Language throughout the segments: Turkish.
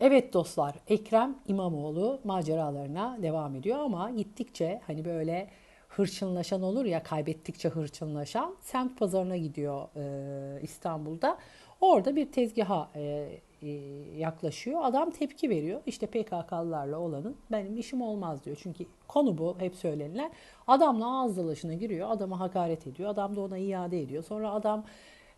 Evet dostlar, Ekrem İmamoğlu maceralarına devam ediyor ama gittikçe hani böyle hırçınlaşan olur ya kaybettikçe hırçınlaşan semt pazarına gidiyor e, İstanbul'da. Orada bir tezgaha e, e, yaklaşıyor. Adam tepki veriyor. İşte PKK'lılarla olanın benim işim olmaz diyor. Çünkü konu bu hep söylenilen. Adamla ağız dalaşına giriyor. Adama hakaret ediyor. Adam da ona iade ediyor. Sonra adam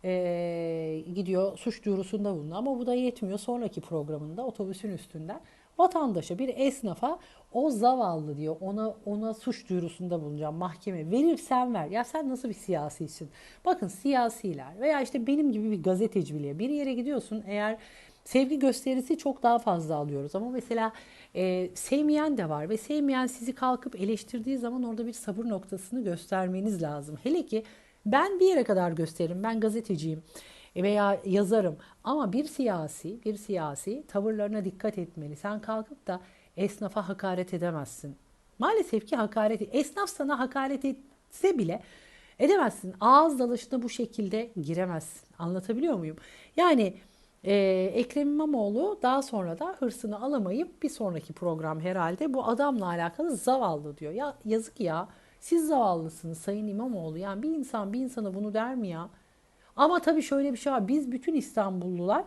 e, gidiyor suç duyurusunda bulunuyor. Ama bu da yetmiyor. Sonraki programında otobüsün üstünden vatandaşa bir esnafa o zavallı diyor ona ona suç duyurusunda bulunacağım mahkeme verirsen ver. Ya sen nasıl bir siyasisin? Bakın siyasiler veya işte benim gibi bir gazeteci bile bir yere gidiyorsun eğer sevgi gösterisi çok daha fazla alıyoruz ama mesela e, sevmeyen de var ve sevmeyen sizi kalkıp eleştirdiği zaman orada bir sabır noktasını göstermeniz lazım. Hele ki ben bir yere kadar gösteririm. Ben gazeteciyim veya yazarım. Ama bir siyasi, bir siyasi tavırlarına dikkat etmeli. Sen kalkıp da esnafa hakaret edemezsin. Maalesef ki hakaret, esnaf sana hakaret etse bile edemezsin. Ağız dalışına bu şekilde giremezsin. Anlatabiliyor muyum? Yani e, Ekrem İmamoğlu daha sonra da hırsını alamayıp bir sonraki program herhalde bu adamla alakalı zavallı diyor. Ya yazık ya. Siz zavallısınız Sayın İmamoğlu. Yani bir insan bir insana bunu der mi ya? Ama tabii şöyle bir şey var. Biz bütün İstanbullular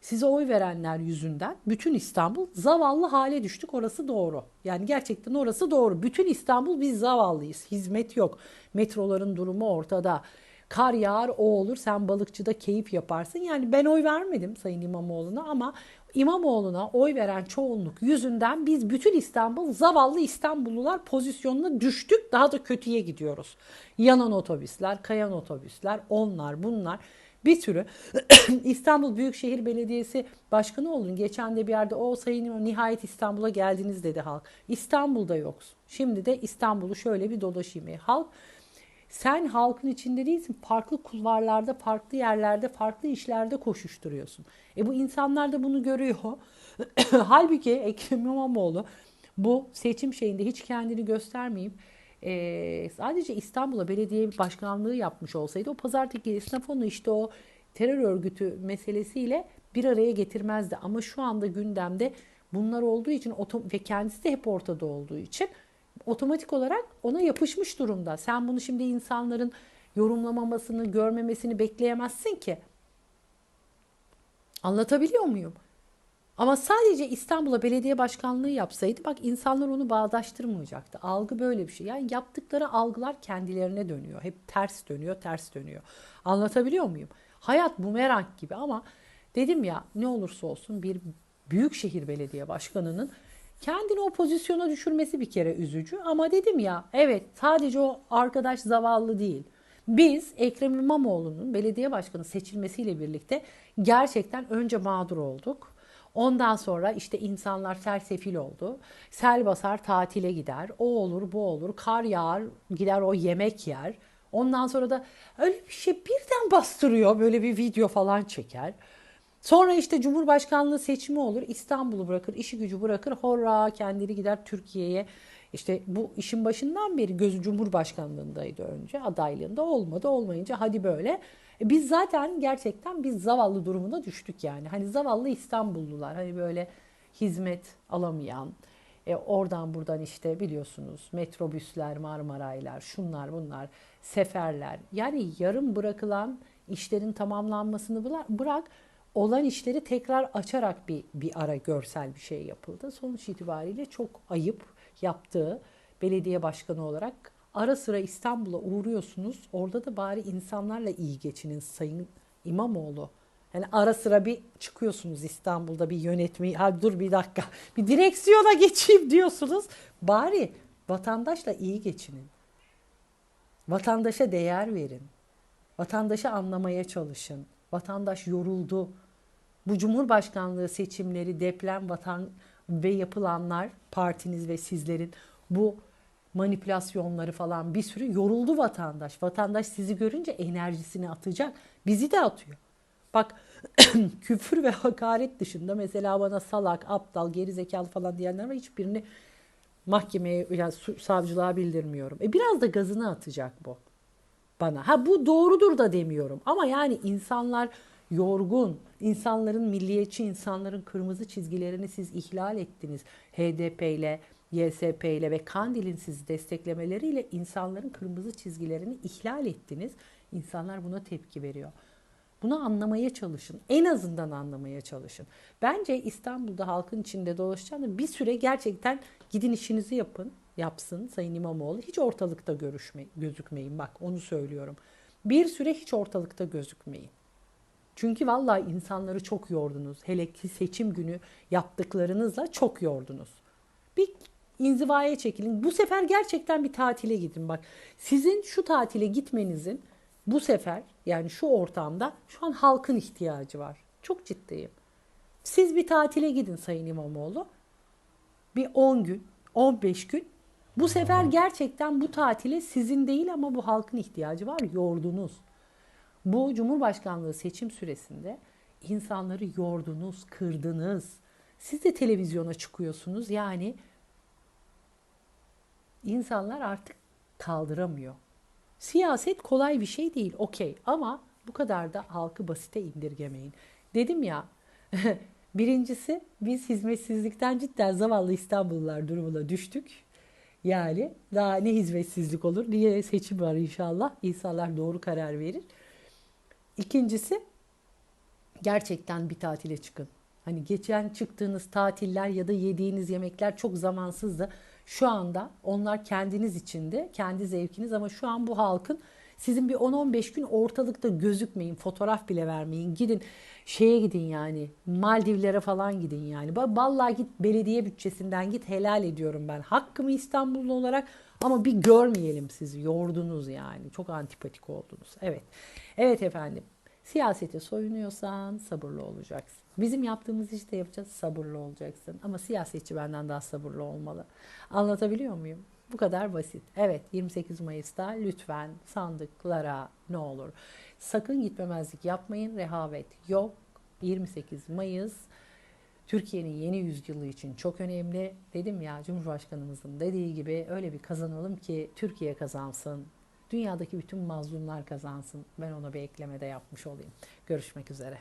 size oy verenler yüzünden bütün İstanbul zavallı hale düştük. Orası doğru. Yani gerçekten orası doğru. Bütün İstanbul biz zavallıyız. Hizmet yok. Metroların durumu ortada. Kar yağar o olur sen balıkçıda keyif yaparsın. Yani ben oy vermedim Sayın İmamoğlu'na ama İmamoğlu'na oy veren çoğunluk yüzünden biz bütün İstanbul zavallı İstanbullular pozisyonuna düştük. Daha da kötüye gidiyoruz. Yanan otobüsler, kayan otobüsler, onlar bunlar bir sürü İstanbul Büyükşehir Belediyesi Başkanı olun. Geçen de bir yerde o sayın nihayet İstanbul'a geldiniz dedi halk. İstanbul'da yoksun. Şimdi de İstanbul'u şöyle bir dolaşayım. E, halk sen halkın içinde değilsin. Farklı kulvarlarda, farklı yerlerde, farklı işlerde koşuşturuyorsun. E bu insanlar da bunu görüyor. Halbuki Ekrem İmamoğlu bu seçim şeyinde hiç kendini göstermeyip e, sadece İstanbul'a belediye başkanlığı yapmış olsaydı o pazartesi esnaf onu işte o terör örgütü meselesiyle bir araya getirmezdi. Ama şu anda gündemde bunlar olduğu için ve kendisi de hep ortada olduğu için otomatik olarak ona yapışmış durumda. Sen bunu şimdi insanların yorumlamamasını, görmemesini bekleyemezsin ki. Anlatabiliyor muyum? Ama sadece İstanbul'a belediye başkanlığı yapsaydı bak insanlar onu bağdaştırmayacaktı. Algı böyle bir şey. Yani yaptıkları algılar kendilerine dönüyor. Hep ters dönüyor, ters dönüyor. Anlatabiliyor muyum? Hayat bumerang gibi ama dedim ya ne olursa olsun bir büyükşehir belediye başkanının kendini o pozisyona düşürmesi bir kere üzücü. Ama dedim ya evet sadece o arkadaş zavallı değil. Biz Ekrem İmamoğlu'nun belediye başkanı seçilmesiyle birlikte gerçekten önce mağdur olduk. Ondan sonra işte insanlar sersefil oldu. Sel basar tatile gider. O olur bu olur. Kar yağar gider o yemek yer. Ondan sonra da öyle bir şey birden bastırıyor. Böyle bir video falan çeker. Sonra işte Cumhurbaşkanlığı seçimi olur. İstanbul'u bırakır, işi gücü bırakır. Horra kendini gider Türkiye'ye. İşte bu işin başından beri gözü Cumhurbaşkanlığındaydı önce. Adaylığında olmadı. Olmayınca hadi böyle. E biz zaten gerçekten biz zavallı durumuna düştük yani. Hani zavallı İstanbullular hani böyle hizmet alamayan, e oradan buradan işte biliyorsunuz metrobüsler, Marmaraylar, şunlar bunlar, seferler. Yani yarım bırakılan işlerin tamamlanmasını bırak olan işleri tekrar açarak bir, bir ara görsel bir şey yapıldı. Sonuç itibariyle çok ayıp yaptığı belediye başkanı olarak ara sıra İstanbul'a uğruyorsunuz. Orada da bari insanlarla iyi geçinin Sayın İmamoğlu. Yani ara sıra bir çıkıyorsunuz İstanbul'da bir yönetmeyi. Ha dur bir dakika. Bir direksiyona geçeyim diyorsunuz. Bari vatandaşla iyi geçinin. Vatandaşa değer verin. Vatandaşı anlamaya çalışın. Vatandaş yoruldu. Bu Cumhurbaşkanlığı seçimleri, deprem, vatan ve yapılanlar partiniz ve sizlerin bu manipülasyonları falan bir sürü yoruldu vatandaş. Vatandaş sizi görünce enerjisini atacak. Bizi de atıyor. Bak küfür ve hakaret dışında mesela bana salak, aptal, gerizekalı falan diyenler var. Hiçbirini mahkemeye, yani savcılığa bildirmiyorum. E biraz da gazını atacak bu bana. Ha bu doğrudur da demiyorum. Ama yani insanlar yorgun. İnsanların milliyetçi insanların kırmızı çizgilerini siz ihlal ettiniz. HDP ile, YSP ile ve Kandil'in sizi desteklemeleriyle insanların kırmızı çizgilerini ihlal ettiniz. İnsanlar buna tepki veriyor. Bunu anlamaya çalışın. En azından anlamaya çalışın. Bence İstanbul'da halkın içinde dolaşacağını bir süre gerçekten gidin işinizi yapın. Yapsın Sayın İmamoğlu. Hiç ortalıkta görüşme, gözükmeyin. Bak onu söylüyorum. Bir süre hiç ortalıkta gözükmeyin. Çünkü vallahi insanları çok yordunuz. Hele ki seçim günü yaptıklarınızla çok yordunuz. Bir inzivaya çekilin. Bu sefer gerçekten bir tatile gidin. Bak sizin şu tatile gitmenizin bu sefer yani şu ortamda şu an halkın ihtiyacı var. Çok ciddiyim. Siz bir tatile gidin Sayın İmamoğlu. Bir 10 gün, 15 gün. Bu sefer gerçekten bu tatile sizin değil ama bu halkın ihtiyacı var. Yordunuz. Bu Cumhurbaşkanlığı seçim süresinde insanları yordunuz, kırdınız. Siz de televizyona çıkıyorsunuz. Yani insanlar artık kaldıramıyor. Siyaset kolay bir şey değil, okey. Ama bu kadar da halkı basite indirgemeyin. Dedim ya, birincisi biz hizmetsizlikten cidden zavallı İstanbullular durumuna düştük. Yani daha ne hizmetsizlik olur diye seçim var inşallah. İnsanlar doğru karar verir. İkincisi gerçekten bir tatile çıkın. Hani geçen çıktığınız tatiller ya da yediğiniz yemekler çok zamansızdı. Şu anda onlar kendiniz içinde, kendi zevkiniz ama şu an bu halkın sizin bir 10-15 gün ortalıkta gözükmeyin, fotoğraf bile vermeyin. Gidin şeye gidin yani Maldivlere falan gidin yani. Vallahi git belediye bütçesinden git helal ediyorum ben. Hakkımı İstanbullu olarak ama bir görmeyelim sizi. Yordunuz yani. Çok antipatik oldunuz. Evet. Evet efendim. Siyasete soyunuyorsan sabırlı olacaksın. Bizim yaptığımız işte yapacağız sabırlı olacaksın. Ama siyasetçi benden daha sabırlı olmalı. Anlatabiliyor muyum? Bu kadar basit. Evet 28 Mayıs'ta lütfen sandıklara ne olur. Sakın gitmemezlik yapmayın. Rehavet yok. 28 Mayıs Türkiye'nin yeni yüzyılı için çok önemli. Dedim ya Cumhurbaşkanımızın dediği gibi öyle bir kazanalım ki Türkiye kazansın. Dünyadaki bütün mazlumlar kazansın. Ben ona bir ekleme de yapmış olayım. Görüşmek üzere.